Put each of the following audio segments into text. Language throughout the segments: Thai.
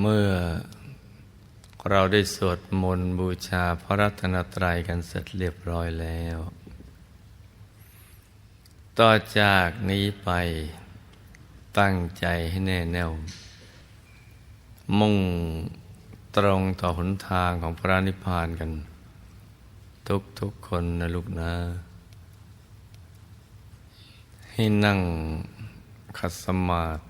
เมื่อเราได้สวดมนต์บูชาพระรัตนตรัยกันเสร็จเรียบร้อยแล้ว ต่อจากนี้ไปตั้งใจให้แน่แน่ว มุ่งตรงต่อหนทางของพระนิพพานกัน ทุกทุกคนนะลูกนะ ให้นั่งขัดสมาธิ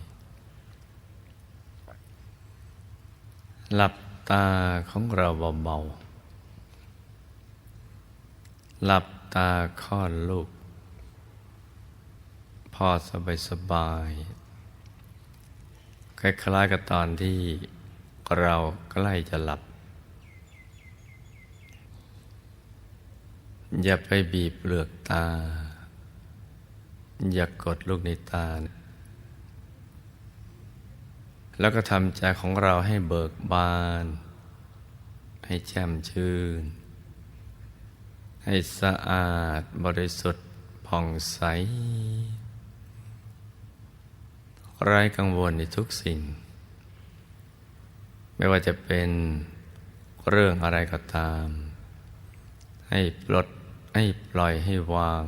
หลับตาของเราเบาๆหลับตาคลอดลูก พอสบายสบายคล้ายๆกับตอนที่เราใกล้จะหลับ อย่าไปบีบเปลือกตา อย่ากกดลูกในตา แล้วก็ทำใจของเราให้เบิกบาน ให้แจ่มชื่น ให้สะอาดบริสุทธิ์ผ่องใส ไร้กังวลในทุกสิ่ง ไม่ว่าจะเป็นเรื่องอะไรก็ตาม ให้ปลดให้ปล่อยให้วาง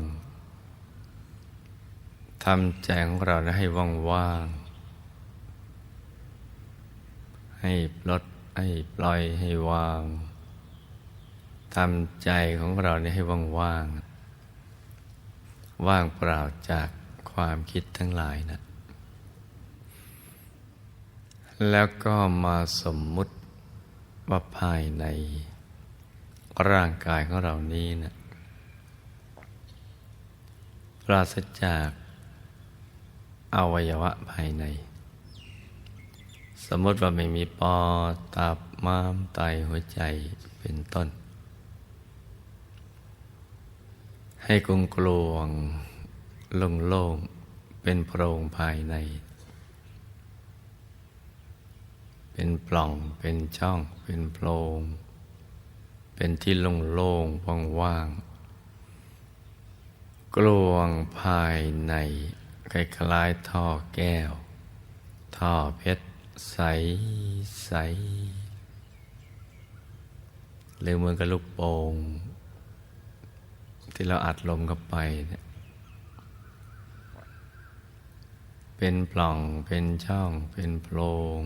ทำใจของเราให้ว่างว่างๆ ให้ปลดให้ปล่อยให้วางทำใจของเราให้ว่างว่างๆ ว่างเปล่าจากความคิดทั้งหลายนะ แล้วก็มาสมมุติว่าภายในร่างกายของเรานี้นะปราศจากอวัยวะภายใน สมมติว่าไม่มีปอดตับม้ามไตหัวใจเป็นต้น ให้กลงกลวงโล่งๆเป็นโพรงภายใน เป็นปล่องเป็นช่อง เป็นโพรง เป็นที่โล่งๆว่างๆกลวงภายในคล้ายๆท่อแก้ว ท่อเพชร ใสใสหรือเหมือนกับลูกโป่งที่เราอัดลมเข้าไปเนี่ยเป็นปล่องเป็นช่อง เป็นโพรง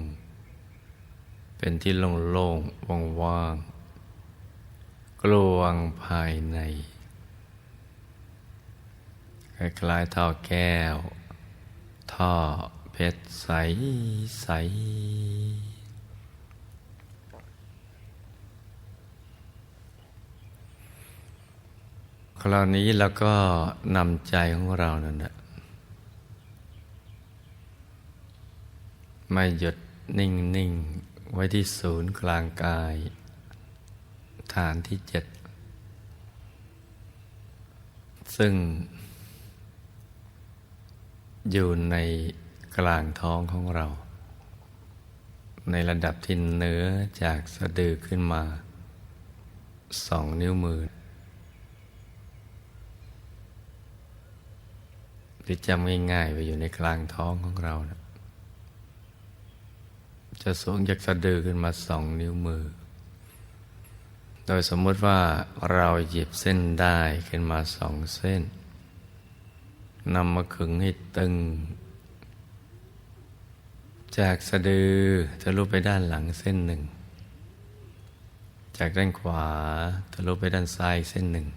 เป็นที่โล่งๆว่างๆกลวงภายในคล้ายๆท่อแก้ว ท่อ เพชรใสใส คราวนี้แล้วก็นำใจของเรานั่นแหละไม่หยุดนิ่งนิ่งไว้ที่ศูนย์กลางกาย ฐานที่เจ็ด ซึ่งอยู่ใน กลางท้องของเรา ในระดับที่เนื้อจากสะดือขึ้นมาสองนิ้วมือหรือจำง่ายๆไปอยู่ในกลางท้องของเรานะจะสูงจากสะดือขึ้นมาสองนิ้วมือ โดยสมมติว่าเราหยิบเส้นได้ขึ้นมาสองเส้นนำมาขึงให้ตึง จากสะดือทะลุไปด้านหลังเส้นหนึ่ง จากด้านขวาทะลุไปด้านซ้ายเส้นหนึ่ง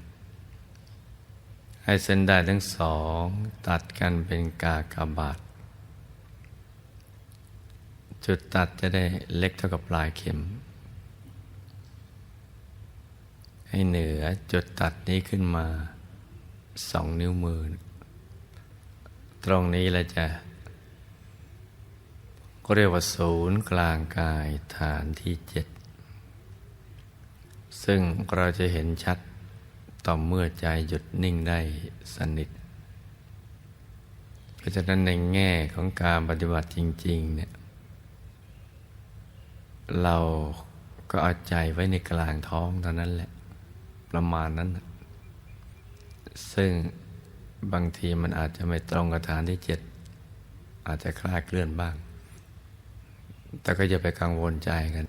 ให้เส้นได้ทั้งสองตัดกันเป็นกากบาท จุดตัดจะได้เล็กเท่ากับปลายเข็ม ให้เหนือจุดตัดนี้ขึ้นมาสองนิ้วมือ ตรงนี้เราจะ เรียกว่าศูนย์กลางกายฐานที่เจ็ดซึ่งเราจะเห็นชัดต่อเมื่อใจหยุดนิ่งได้สนิท เพราะฉะนั้นในแง่ของการปฏิบัติจริง ๆ เนี่ย เราก็เอาใจไว้ในกลางท้องเท่านั้นแหละ ประมาณนั้น ซึ่งบางทีมันอาจจะไม่ตรงกับฐานที่เจ็ดอาจจะคลาดเคลื่อนบ้าง แต่ก็อย่าไปกังวลใจกัน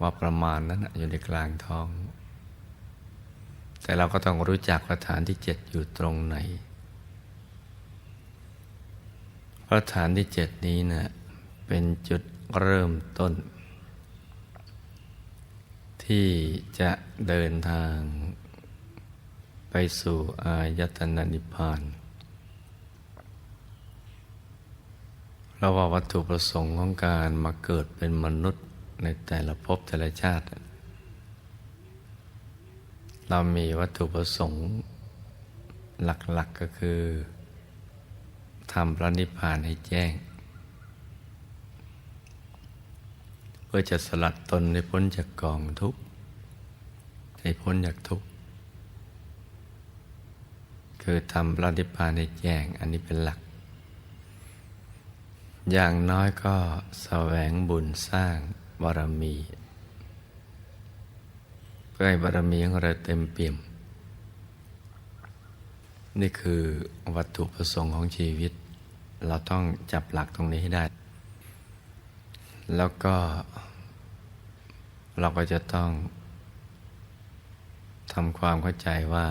ว่าประมาณนั้นอยู่ในกลางท้อง แต่เราก็ต้องรู้จักว่าฐานที่เจ็ดอยู่ตรงไหนพระฐานที่เจ็ดนี้นะ่ะเป็นจุดเริ่มต้น ที่จะเดินทางไปสู่อายตนะนิพพาน เราว่าวัตถุประสงค์ของการมาเกิดเป็นมนุษย์ในแต่ละภพแต่ละชาติ เรามีวัตถุประสงค์หลักๆกก็คือทำพระนิพพานให้แจ้ง เพื่อจะสลัดตนให้พ้นจากกองทุกข์ให้พ้นจากทุกข์คือทำพระนิพพานให้แจ้ง อันนี้เป็นหลัก อย่างน้อยก็แสวงบุญสร้างบารมี เพื่อให้บารมีของเราเต็มเปี่ยม นี่คือวัตถุประสงค์ของชีวิต เราต้องจับหลักตรงนี้ให้ได้ แล้วก็เราก็จะต้องทำความเข้าใจว่า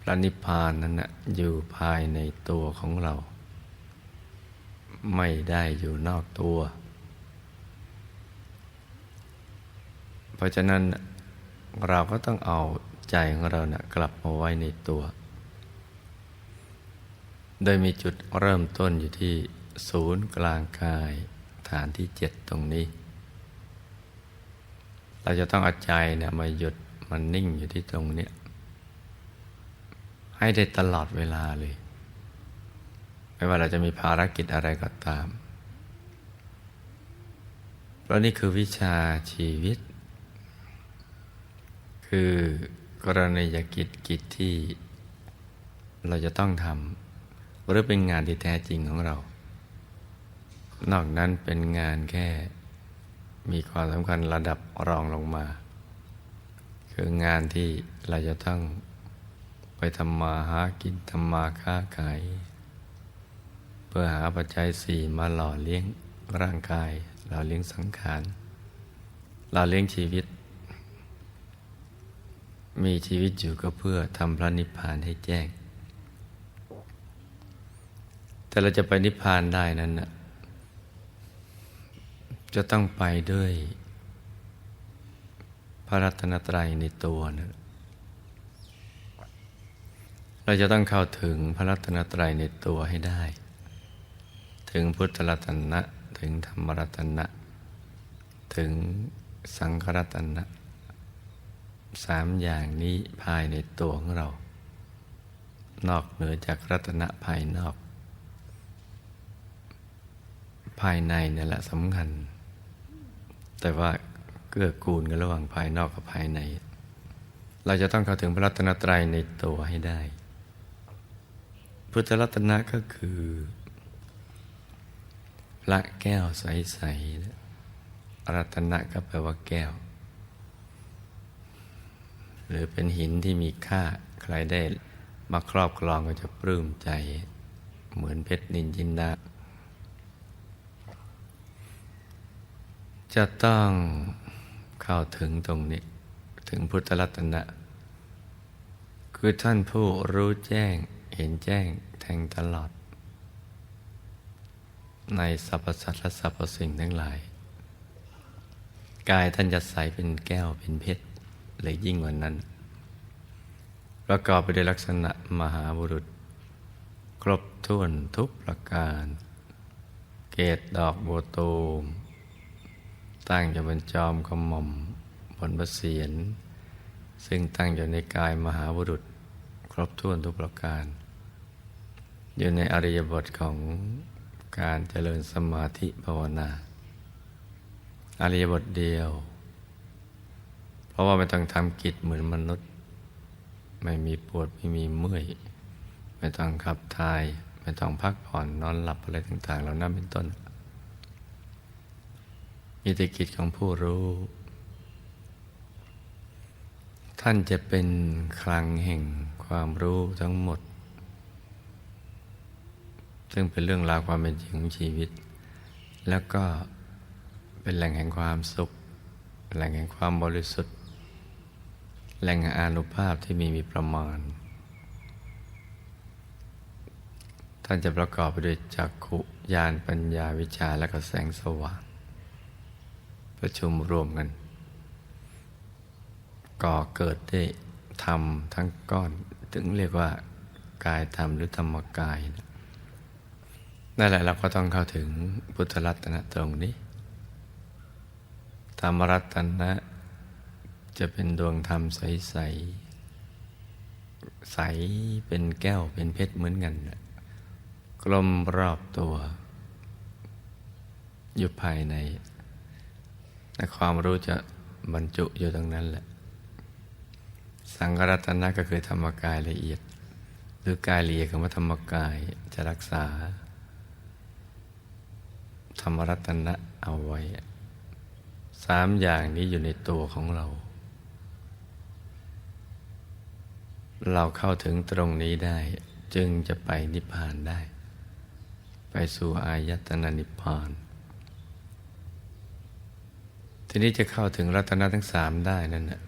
พระนิพพานนั้นนะอยู่ภายในตัวของเรา ไม่ได้อยู่นอกตัว เพราะฉะนั้นเราก็ต้องเอาใจของเรานะกลับมาไว้ในตัว โดยมีจุดเริ่มต้นอยู่ที่ศูนย์กลางกายฐานที่เจ็ดตรงนี้ เราจะต้องเอาใจเนี่ยมาหยุดมันนิ่งอยู่ที่ตรงนี้ ให้ได้ตลอดเวลาเลย ไม่ว่าเราจะมีภารกิจอะไรก็ตาม เพราะนี่คือวิชาชีวิต คือกรณียกิจกิจที่เราจะต้องทำหรือเป็นงานที่แท้จริงของเรา นอกนั้นเป็นงานแค่มีความสำคัญระดับรองลงมา คืองานที่เราจะต้องไปทำมาหากินทำมาค้าขาย พื่อหาปัจจัยสี่มาหล่อเลี้ยงร่างกาย หล่อเลี้ยงสังขารหล่อเลี้ยงชีวิต มีชีวิตอยู่ก็เพื่อทำพระนิพพานให้แจ้ง แต่เราจะไปนิพพานได้นั้นนะจะต้องไปด้วย พระรัตนตรัยในตัวนะเราจะต้องเข้าถึงพระรัตนตรัยในตัวให้ได้ ถึงพุทธรัตนะ ถึงธรรมรัตนะ ถึงสังฆรัตนะสามอย่างนี้ภายในตัวของเรา นอกเหนือจากรัตนะภายนอก ภายในนี่แหละสำคัญ แต่ว่าเกื้อกูลกันระหว่างภายนอกกับภายใน เราจะต้องเข้าถึงพระรัตนตรัยในตัวให้ได้ พุทธรัตนะก็คือ ระแก้วใสๆรัตนะก็แปลว่าแก้ว หรือเป็นหินที่มีค่าใครได้มาครอบครองก็จะปลื้มใจ เหมือนเพชรนินจินดาจะต้องเข้าถึงตรงนี้ ถึงพุทธรัตนะ คือท่านผู้รู้แจ้งเห็นแจ้งแทงตลอด ในสรรพสัตว์และสรรพสิ่งทั้งหลาย กายท่านจะใสเป็นแก้วเป็นเพชรหรือยิ่งกว่านั้น ประกอบไปด้วยลักษณะมหาบุรุษ ครบถ้วนทุกประการ เกตดอกบัวตูม ตั้งอยู่บนจอมกระหม่อมบนพระเศียรซึ่งตั้งอยู่ในกายมหาบุรุษ ครบถ้วนทุกประการ อยู่ในอริยบทของ การเจริญสมาธิภาวนาอริยบทเดียว เพราะว่าไม่ต้องทำกิจเหมือนมนุษย์ ไม่มีปวดไม่มีเมื่อย ไม่ต้องขับถ่าย ไม่ต้องพักผ่อนนอนหลับอะไรต่าง ๆ เหล่านั้นเป็นต้นมีแต่กิจของผู้รู้ ท่านจะเป็นคลังแห่งความรู้ทั้งหมด ซึ่งเป็นเรื่องราวความเป็นจริงของชีวิต แล้วก็เป็นแหล่งแห่งความสุข แหล่งแห่งความบริสุทธิ์ แหล่งแห่งอานุภาพที่มีมีประมาณ ท่านจะประกอบไปด้วยจักขุญาณปัญญาวิชาและก็แสงสว่าง ประชุมรวมกัน ก่อเกิดได้ธรรมทั้งก้อน ถึงเรียกว่ากายธรรมหรือธรรมกายนะ นั่นแหละเราก็ต้องเข้าถึงพุทธรัตนะตรงนี้ ธรรมรัตนะ จะเป็นดวงธรรมใสใสใสเป็นแก้วเป็นเพชรเหมือนกันกลมรอบตัว อยู่ภายในและความรู้จะบรรจุอยู่ตรงนั้นแหละ สังกรัตนะก็คือธรรมกายละเอียด หรือกายละเอียดคำว่าธรรมกายจะรักษา รรมรัตนะเอาไว้ สามอย่างนี้อยู่ในตัวของเรา เราเข้าถึงตรงนี้ได้ จึงจะไปนิพพานได้ ไปสู่อายตนะนิพพาน ทีนี้จะเข้าถึงรัตนะทั้งสามได้นั่นนะ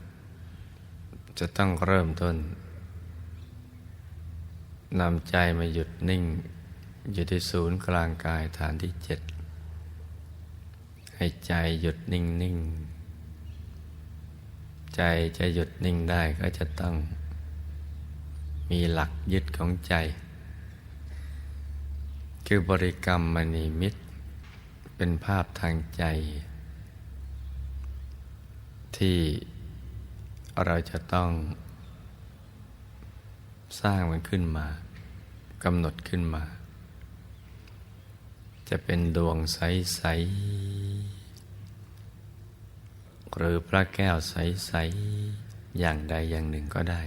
จะต้องเริ่มต้นนำใจมาหยุดนิ่ง อยู่ที่ศูนย์กลางกายฐานที่เจ็ด ให้ใจหยุดนิ่งนิ่งใจจะหยุดนิ่งได้ก็จะต้อง มีหลักยึดของใจ คือบริกรรมมณีมิตร เป็นภาพทางใจ ที่เราจะต้องสร้างมันขึ้นมากำหนดขึ้นมา จะเป็นดวงใส ๆ หรือพระแก้วใส ๆ อย่างใดอย่างหนึ่งก็ได้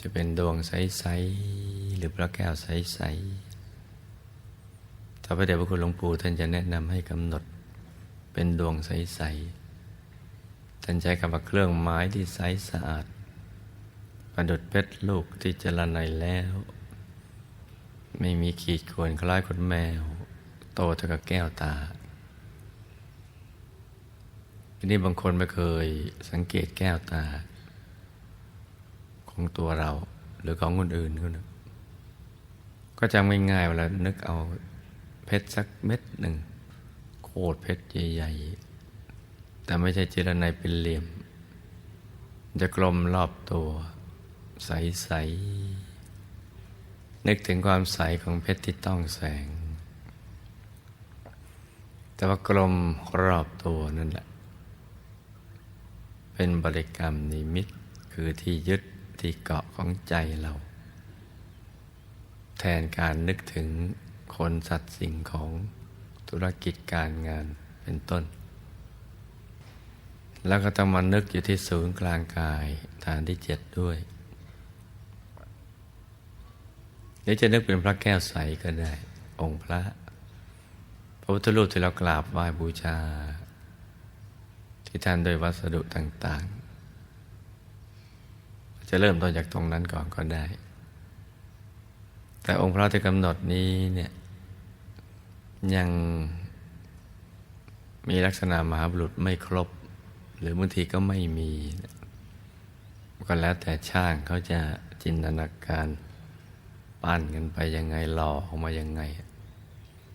จะเป็นดวงใส ๆ หรือพระแก้วใส ๆ ถ้าพระเดชพระคุณหลวงปู่ท่านจะแนะนำให้กำหนดเป็นดวงใส ๆ ท่านใช้คำว่าเครื่องไม้ที่ใสสะอาดประดุดเพชรลูกที่เจรไนแล้ว ไม่มีขีดข่วนคล้ายคนแมว โตเท่ากับแก้วตาทีนี้บางคนไม่เคยสังเกตแก้วตา ของตัวเรา หรือของคนอื่นก็นะก็จำง่ายๆเวลานึกเอาเพชรสักเม็ดหนึ่งโคตรเพชรใหญ่ๆ แต่ไม่ใช่เจรไนเป็นเหลี่ยม จะกลมรอบตัว ใสๆ นึกถึงความใสของเพชรที่ต้องแสง แต่ว่ากลมรอบตัวนั่นแหละ เป็นบริกรรมนิมิตคือที่ยึดที่เกาะของใจเรา แทนการนึกถึงคนสัตว์สิ่งของธุรกิจการงานเป็นต้น แล้วก็ต้องมานึกอยู่ที่ศูนย์กลางกายฐานที่เจ็ดด้วย หรือจะนึกเป็นพระแก้วใสก็ได้ องค์พระ พระพุทธรูปที่เรากราบไหว้บูชา ที่ท่านโดยวัสดุต่าง ๆ จะเริ่มต้นจากตรงนั้นก่อนก็ได้ แต่องค์พระที่กำหนดนี้เนี่ยยังมีลักษณะมหาบุรุษไม่ครบ หรือบางทีก็ไม่มี ก็แล้วแต่ช่างเขาจะจินตนาการ ปั้นกันไปยังไงหล่อออกมายังไง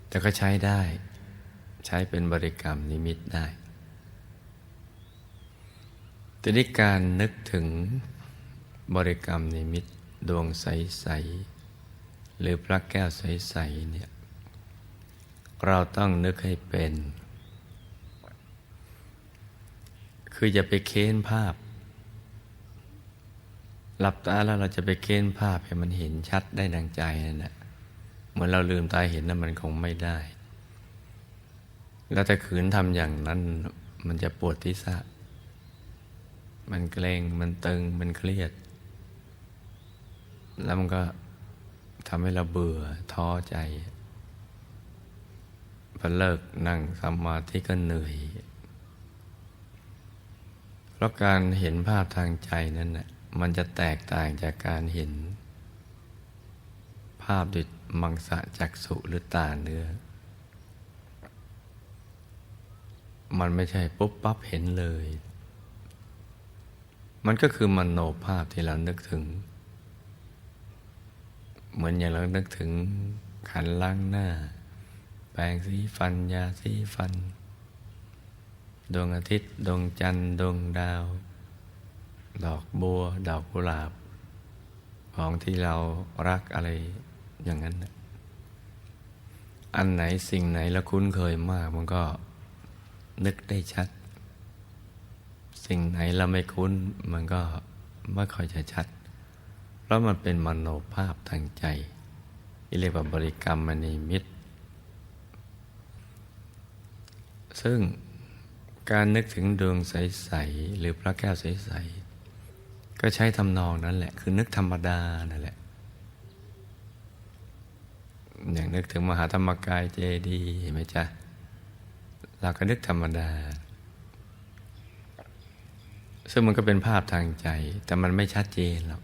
แต่ก็ใช้ได้ ใช้เป็นบริกรรมนิมิตได้ทีนี้การนึกถึงบริกรรมนิมิตดวงใส ๆ หรือพระแก้วใส ๆ เนี่ย เราต้องนึกให้เป็น คืออย่าไปเค้นภาพ หลับตาแล้วเราจะไปเค้นภาพให้มันเห็นชัดได้ดังใจนั่นแหละเหมือนเราลืมตาเห็นนั้นมันคงไม่ได้ แล้วแต่ขืนทำอย่างนั้น มันจะปวดทิศะมันเกรงมันตึงมันเครียด แล้วมันก็ทำให้เราเบื่อท้อใจพอเลิกนั่งสมาธิก็เหนื่อยเพราะการเห็นภาพทางใจนั้นน่ะ มันจะแตกต่างจากการเห็น ภาพด้วยมังสะจักสุหรือตาเนื้อ มันไม่ใช่ปุ๊บปั๊บเห็นเลย มันก็คือมโนภาพที่เรานึกถึง เหมือนอย่างเรานึกถึงขันล้างหน้า แปรงสีฟัน ยาสีฟัน ดวงอาทิตย์ ดวงจันทร์ ดวงดาว ดอกบัว ดอกกุหลาบ ของที่เรารักอะไรอย่างนั้น อันไหนสิ่งไหนเราคุ้นเคยมาก มันก็นึกได้ชัด สิ่งไหนเราไม่คุ้น มันก็ไม่ค่อยจะชัด เพราะมันเป็นมโนภาพทางใจที่เรียกว่าบริกรรมมณีมิตร ซึ่งการนึกถึงดวงใส ๆ หรือพระแก้วใส ๆ ก็ใช้ทำนองนั้นแหละ คือนึกธรรมดานั่นแหละ อย่างนึกถึงมหาธรรมกายเจดีย์เห็นไหมจ๊ะเราก็นึกธรรมดา ซึ่งมันก็เป็นภาพทางใจ แต่มันไม่ชัดเจนหรอก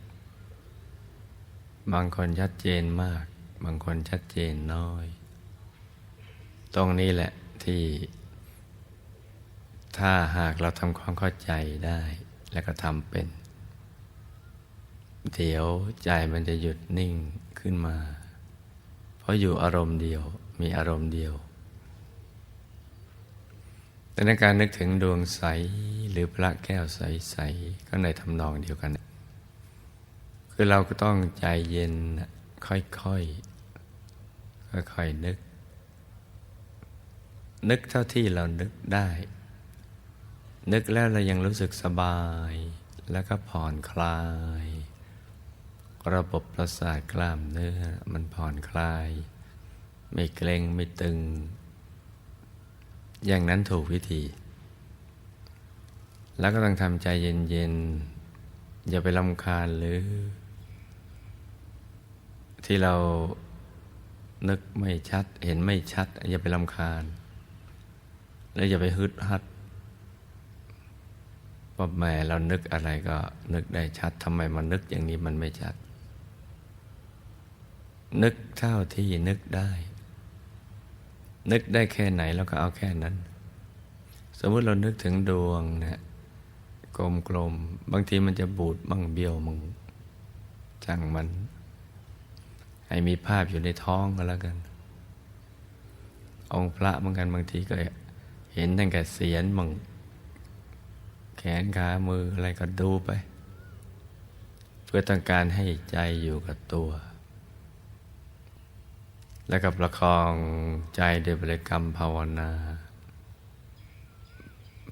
บางคนชัดเจนมาก บางคนชัดเจนน้อย ตรงนี้แหละที่ ถ้าหากเราทำความเข้าใจได้ แล้วก็ทำเป็น เดี๋ยวใจมันจะหยุดนิ่งขึ้นมา เพราะอยู่อารมณ์เดียวมีอารมณ์เดียวแต่ในการนึกถึงดวงใสหรือพระแก้วใสๆก็ในทำนองเดียวกัน คือเราก็ต้องใจเย็นค่อยๆค่อยๆนึก นึกเท่าที่เรานึกได้ นึกแล้วเรายังรู้สึกสบาย แล้วก็ผ่อนคลาย ระบบประสาทกล้ามเนื้อมันผ่อนคลาย ไม่เกร็งไม่ตึง อย่างนั้นถูกวิธี แล้วก็ต้องทำใจเย็นๆ อย่าไปลำคาญหรือ ที่เรานึกไม่ชัด เห็นไม่ชัด อย่าไปลำคาญ แล้วอย่าไปฮึดฮัดว่าแม่เรานึกอะไรก็นึกได้ชัดทำไมมันนึกอย่างนี้มันไม่ชัด นึกเท่าที่นึกได้ นึกได้แค่ไหนแล้วก็เอาแค่นั้น สมมติเรานึกถึงดวงนะกลมๆบางทีมันจะบูดบ้างเบี้ยวมั่งจังมัน ให้มีภาพอยู่ในท้องก็แล้วกัน องค์พระเหมือนกันบางทีก็เห็นตั้งแต่เสียนมั่งแขนขามืออะไรก็ดูไป เพื่อต้องการให้ใจอยู่กับตัว แล้วกับประคองใจด้วยบริกรรมภาวนา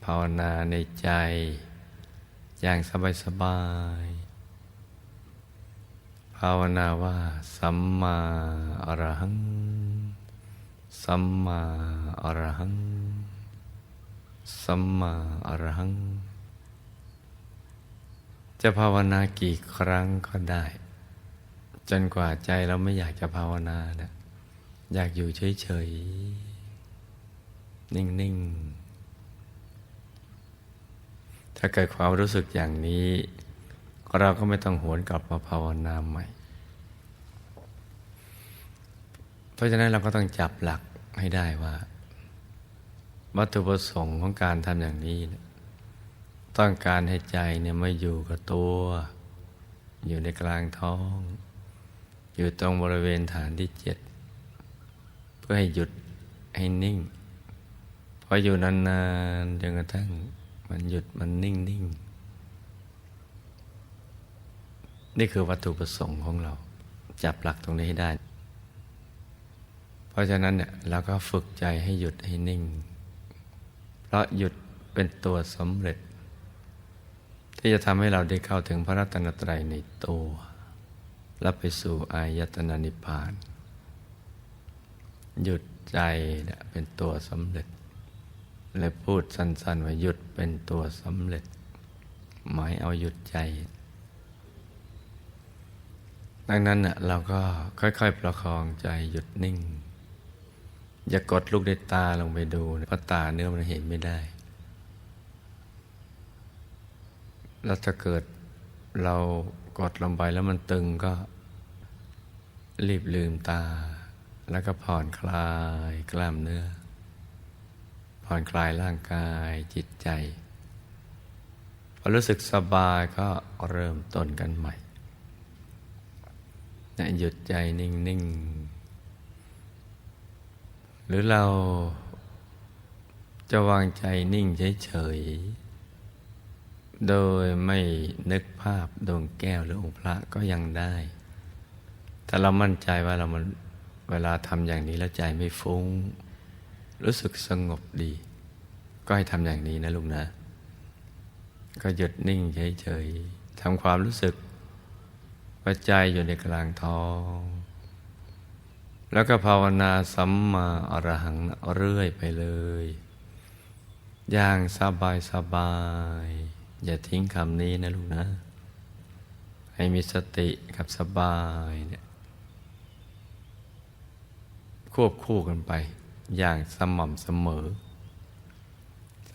ภาวนาในใจ อย่างสบายๆภาวนาว่า สัมมาอรหัง สัมมาอรหัง สัมมาอรหัง จะภาวนากี่ครั้งก็ได้ จนกว่าใจเราไม่อยากจะภาวนานะ อยากอยู่เฉยๆ นิ่งๆ ถ้าเกิดความรู้สึกอย่างนี้ เราก็ไม่ต้องหวนกลับมาภาวนาใหม่ เพราะฉะนั้นเราก็ต้องจับหลักให้ได้ว่า วัตถุประสงค์ของการทำอย่างนี้นต้องการให้ใจเนี่ยมาอยู่กับตัว อยู่ในกลางท้อง อยู่ตรงบริเวณฐานที่เจ็ด พื่อให้หยุดให้นิ่ง พออยู่นานๆจนกระทั่งมันหยุดมันนิ่งนิ่งนี่คือวัตถุประสงค์ของเรา จับหลักตรงนี้ให้ได้ เพราะฉะนั้นเนี่ยเราก็ฝึกใจให้หยุดให้นิ่ง เพราะหยุดเป็นตัวสำเร็จ ที่จะทำให้เราได้เข้าถึงพระรัตนตรัยในตัว และไปสู่อายตนะนิพพาน หยุดใจเป็นตัวสำเร็จ และพูดสั้นๆว่าหยุดเป็นตัวสำเร็จ หมายเอาหยุดใจ ดังนั้นน่ะเราก็ค่อยๆประคองใจหยุดนิ่ง อย่ากดลูกในตาลงไปดูเพราะตาเนื้อมันเห็นไม่ได้แล้วถ้าเกิดเรากดลงไปแล้วมันตึงก็รีบลืมตา แล้วก็ผ่อนคลายกล้ามเนื้อ ผ่อนคลายร่างกายจิตใจ พอรู้สึกสบายก็เริ่มต้นกันใหม่นะหยุดใจนิ่ง ๆ หรือเราจะวางใจนิ่งเฉย ๆ โดยไม่นึกภาพดวงแก้วหรือองค์พระก็ยังได้ถ้าเรามั่นใจว่าเรามัน เวลาทำอย่างนี้แล้วใจไม่ฟุง้ง รู้สึกสงบดี ก็ให้ทำอย่างนี้นะลูกนะ ก็หยุดนิ่งเฉยๆทำความรู้สึกว่าใจอยู่ในกลางท้อง แล้วก็ภาวนาสัมมาอรหังเรื่อยไปเลย อย่างสบายสบาย อย่าทิ้งคำนี้นะลูกนะ ให้มีสติกับสบายเนี่ย ควบคู่กันไป อย่างสม่ำเสมอ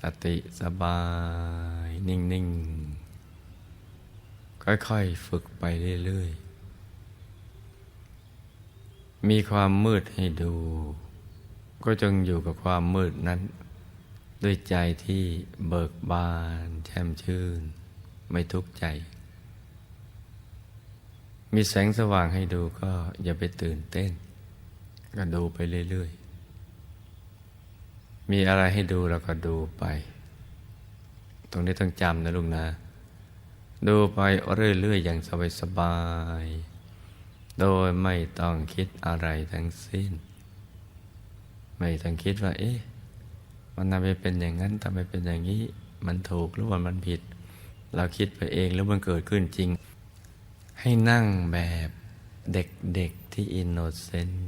สติสบาย นิ่ง ๆ ค่อย ๆ ฝึกไปเรื่อย ๆ มีความมืดให้ดู ก็จงอยู่กับความมืดนั้น ด้วยใจที่เบิกบานแช่มชื่น ไม่ทุกข์ใจ มีแสงสว่างให้ดูก็อย่าไปตื่นเต้น ก็ดูไปเรื่อยๆ มีอะไรให้ดูเราก็ดูไป ตรงนี้ต้องจำนะลุงนะ ดูไปเรื่อยๆ อย่างสบายๆ โดยไม่ต้องคิดอะไรทั้งสิ้น ไม่ต้องคิดว่า เอ๊ะ มันทำไมเป็นอย่างนั้นทำไมเป็นอย่างนี้ มันถูกหรือว่ามันผิด เราคิดไปเองแล้วมันเกิดขึ้นจริง ให้นั่งแบบเด็กๆที่อินโนเซนต์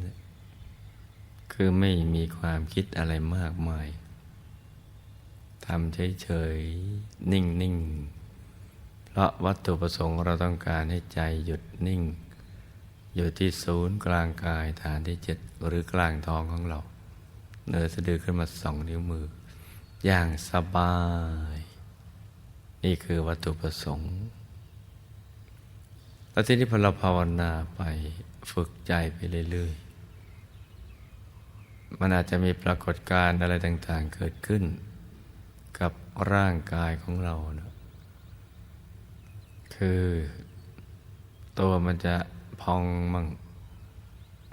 คือไม่มีความคิดอะไรมากมายทำเฉยๆ นิ่งๆ เพราะวัตถุประสงค์เราต้องการให้ใจหยุดนิ่ง อยู่ที่ศูนย์กลางกายฐานที่เจ็ดหรือกลางท้องของเราเนื้อสะดือขึ้นมาสองนิ้วมือ อย่างสบาย นี่คือวัตถุประสงค์แล้วที่นี้พอเราภาวนาไปฝึกใจไปเรื่อยๆ มันอาจจะมีปรากฏการณ์อะไรต่าง ๆ เกิดขึ้น กับร่างกายของเรานะคือ ตัวมันจะพองมั่ง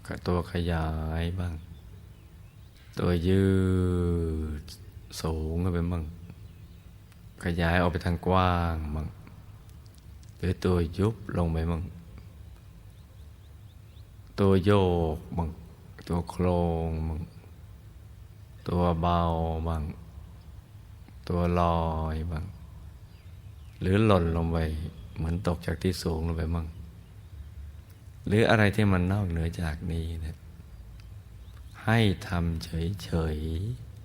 กับตัวขยายบ้าง ตัวยืดสูงขึ้นไปมั่งขยายออกไปทางกว้างมั่งหรือตัวยุบลงไปมั่งตัวโยกมั่ง ตัวโครงมั่งตัวเบาบ้าง ตัวลอยบ้าง หรือหล่นลงไป เหมือนตกจากที่สูงลงไปมั่งหรืออะไรที่มันนอกเหนือจากนี้นะให้ทำเฉย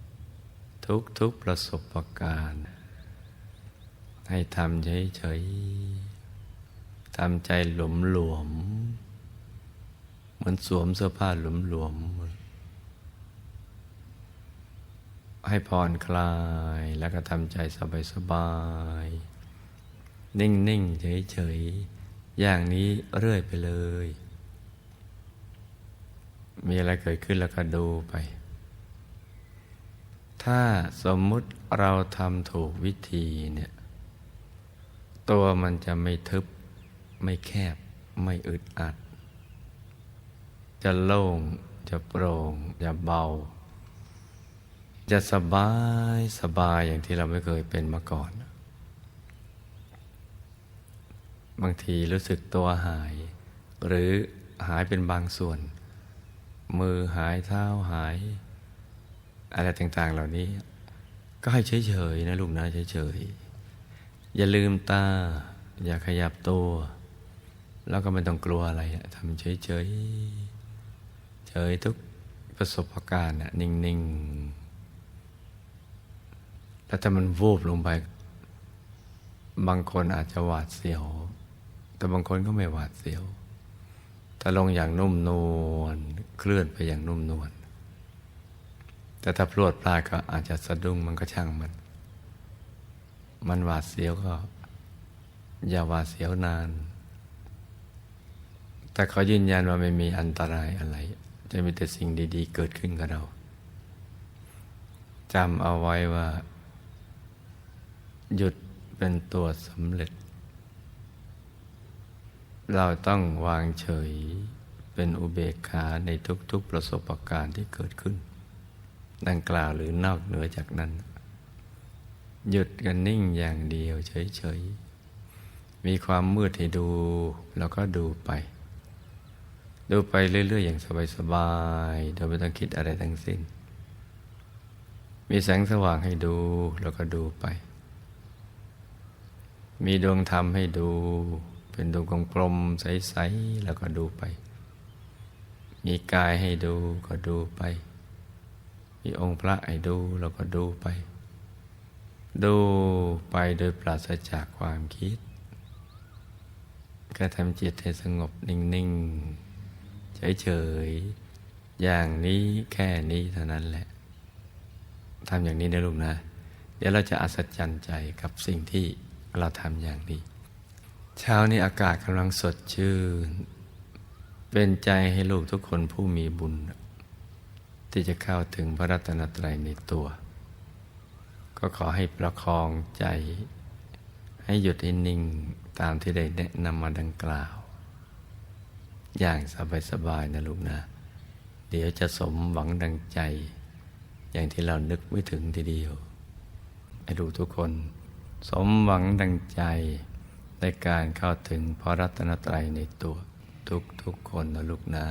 ๆทุกๆประสบการณ์ ให้ทำเฉยๆทำใจหลวมหลวม เหมือนสวมเสื้อผ้าหลวมหลวมๆให้ผ่อนคลายแล้วก็ทำใจสบายๆนิ่งๆเฉยๆอย่างนี้เรื่อยไปเลย มีอะไรเกิดขึ้นแล้วก็ดูไป ถ้าสมมุติเราทำถูกวิธีเนี่ย ตัวมันจะไม่ทึบไม่แคบไม่อึดอัด จะโล่ง จะโปร่ง จะเบา จะสบายสบายอย่างที่เราไม่เคยเป็นมาก่อน บางทีรู้สึกตัวหาย หรือหายเป็นบางส่วน มือหายเท้าหาย อะไรต่างๆเหล่านี้ ก็ให้เฉยๆนะลูกนะเฉยๆ อย่าลืมตา อย่าขยับตัว แล้วก็ไม่ต้องกลัวอะไรทำเฉยๆ เฉยทุกประสบการณ์น่ะนิ่ง ๆ แล้วถ้ามันวูบลงไป บางคนอาจจะหวาดเสียว แต่บางคนก็ไม่หวาดเสียวถ้าลงอย่างนุ่มนวลเคลื่อนไปอย่างนุ่มนวลแต่ถ้าพลวดพลาดก็อาจจะสะดุ้งมันก็ช่างมัน มันหวาดเสียวก็ อย่าหวาดเสียวนาน แต่เขายืนยันว่าไม่มีอันตรายอะไร จะมีแต่สิ่งดีๆ เกิดขึ้นกับเราจำเอาไว้ว่า หยุดเป็นตัวสำเร็จ เราต้องวางเฉยเป็นอุเบกขาในทุกๆประสบการณ์ที่เกิดขึ้น ดังกล่าวหรือนอกเหนือจากนั้น หยุดกันนิ่งอย่างเดียวเฉยๆมีความมืดให้ดู แล้วก็ดูไป ดูไปเรื่อย ๆ อย่างสบายๆโดยไม่ต้องคิดอะไรทั้งสิ้น มีแสงสว่างให้ดูแล้วก็ดูไป มีดวงธรรมให้ดู เป็นดวงกลมๆใสๆแล้วก็ดูไป มีกายให้ดูก็ดูไป มีองค์พระให้ดูแล้วก็ดูไป ดูไปโดยปราศจากความคิด ก็ทำจิตให้สงบนิ่ง ๆ เฉยๆ อย่างนี้แค่นี้เท่านั้นแหละทำอย่างนี้นะลูกนะ เดี๋ยวเราจะอัศจรรย์ใจกับสิ่งที่เราทำอย่างนี้ เช้านี้อากาศกำลังสดชื่น เป็นใจให้ลูกทุกคนผู้มีบุญ ที่จะเข้าถึงพระรัตนตรัยในตัว ก็ขอให้ประคองใจ ให้หยุดให้นิ่งตามที่ได้แนะนำมาดังกล่าว อย่างสบายๆนะลูกนะ เดี๋ยวจะสมหวังดังใจ อย่างที่เรานึกไม่ถึงทีเดียวให้ดูทุกคน สมหวังดังใจในการเข้าถึงพระรัตนตรัยในตัวทุกๆคนนะลูกนะ